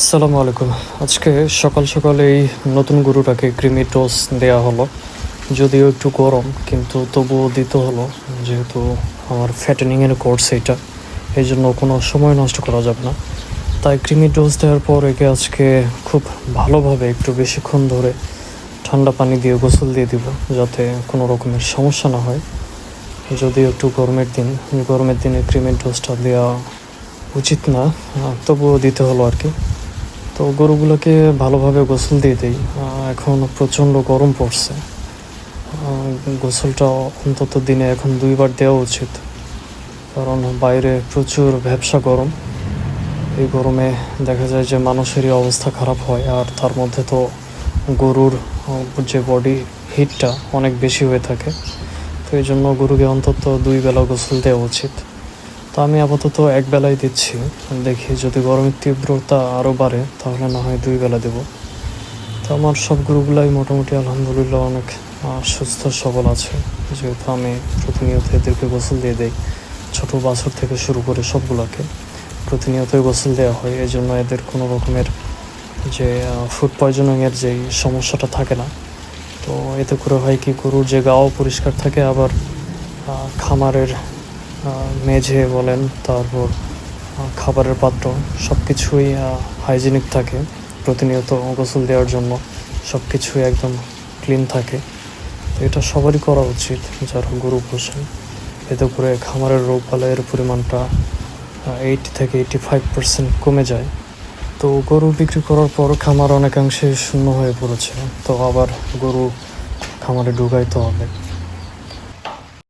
আসসালামু আলাইকুম। আজকে সকাল সকাল এই নতুন গরুটাকে ক্রিমি টোস দেওয়া হলো। যদিও একটু গরম, কিন্তু তবুও দিতে হলো, যেহেতু আমার ফ্যাটেনিংয়ের কোর্স এটা। এই জন্য কোনো সময় নষ্ট করা যাবে না। তাই ক্রিমি ডোজ দেওয়ার পর একে আজকে খুব ভালোভাবে একটু বেশিক্ষণ ধরে ঠান্ডা পানি দিয়ে গোসল দিয়ে দিব, যাতে কোনো রকমের সমস্যা না হয়। যদিও একটু গরমের দিন, গরমের দিনে ক্রিমের ডোজটা দেওয়া উচিত না, তবুও দিতে হলো আর কি। তো গরুগুলোকে ভালোভাবে গোসল দিয়ে দিই। এখন প্রচণ্ড গরম পড়ছে। গোসলটা অন্তত দিনে এখন দুইবার দেওয়া উচিত। কারণ বাইরে প্রচুর ব্যবসা গরম। এই গরমে দেখা যায় যে মানুষেরই অবস্থা খারাপ হয়। আর তার মধ্যে তো গরুর যে বডি হিটটা অনেক বেশি হয়ে থাকে। তো এই জন্য গরুকে অন্তত দুই বেলা গোসল দেওয়া উচিত। তো আমি আপাতত এক বেলায় দিচ্ছি। দেখি যদি গরমের তীব্রতা আরও বাড়ে, তাহলে না হয় দুই বেলা দেব। তো আমার সব গরুগুলাই মোটামুটি আলহামদুলিল্লাহ অনেক সুস্থ, সবল আছে। যেহেতু আমি প্রতিনিয়ত এদেরকে গোসল দিয়ে দেই, ছোট বাছর থেকে শুরু করে সবগুলোকে প্রতিনিয়তই গোসল দেওয়া হয়। এই জন্য এদের কোনো রকমের যে ফুড পয়জনিংয়ের যে সমস্যাটা থাকে না, তো এতে করে হয় কি, গরুর যে গাও পরিষ্কার থাকে, আবার খামারের মেঝে বলেন, তারপর খাবারের পাত্র সব কিছুই হাইজিনিক থাকে, প্রতিনিয়ত গোসল দেওয়ার জন্য সব কিছুই একদম ক্লিন থাকে। তো এটা সবারই করা উচিত, যারা গরু পোষেন এতে করে খামারের রোগ বালাইয়ের পরিমাণটা এইটি থেকে এইটি ফাইভ পার্সেন্ট কমে যায়। তো গরু বিক্রি করার পর খামার অনেকাংশে শূন্য হয়ে পড়েছে। তো আবার গরু খামারে ঢুকাইতে হবে।